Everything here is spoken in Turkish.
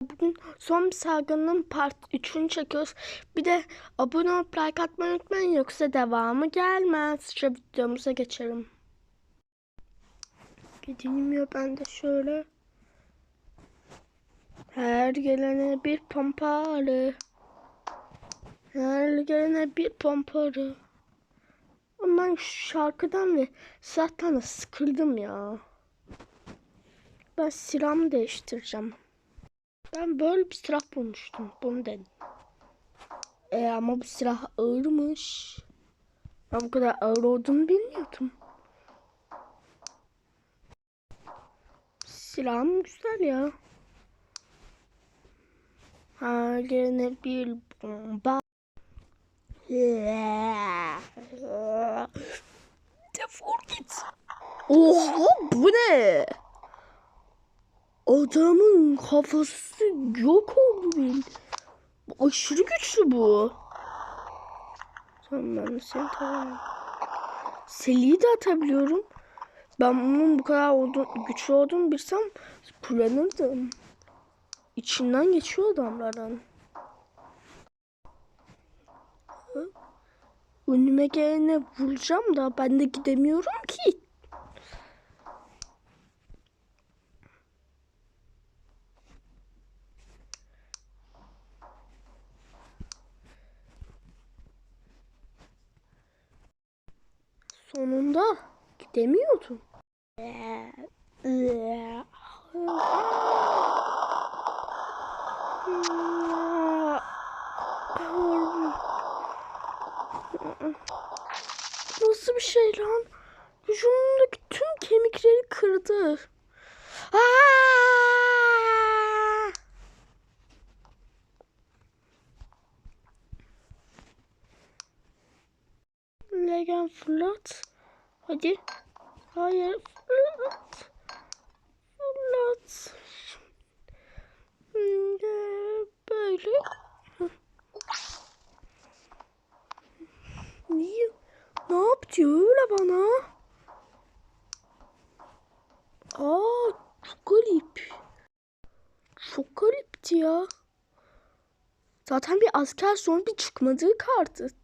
Bugün son salgının part 3'ünü çekiyoruz. Bir de abone olup like atmayı unutmayın yoksa devamı gelmez. Şu videomuza geçelim. Ya ben de şöyle. Her gelene bir pompalı. Her gelene bir pompalı. Ama ben şu şarkıdan ve zaten sıkıldım ya. Ben silahımı değiştireceğim. Ben böyle bir silah bulmuştum. Bunu dedim. E ama bu silah ağırmış. Ben bu kadar ağır olduğunu bilmiyordum. Silahım güzel ya. Her yerine bir bomba. Defol git. Oha bu ne? Adamın kafası yok oldu. Bu aşırı güçlü bu. Tamam ben seni tamam. Seli'yi de atabiliyorum. Ben bunun bu kadar olduğu, güçlü olduğunu bilsem kullanırdım. İçinden geçiyor adamların. Hı? Önüme gelene vuracağım da ben de gidemiyorum ki. Sonunda gidemiyordum. Nasıl bir şey lan? Vücudumdaki tüm kemikleri kırdı. Aa! Legen fırlat. Hadi. Hayır. Fırlat. Fırlat. Böyle. Niye? Ne yaptı öyle bana? Aa, çok garip. Çok garipti ya. Zaten bir asker zombi çıkmadığı kartı.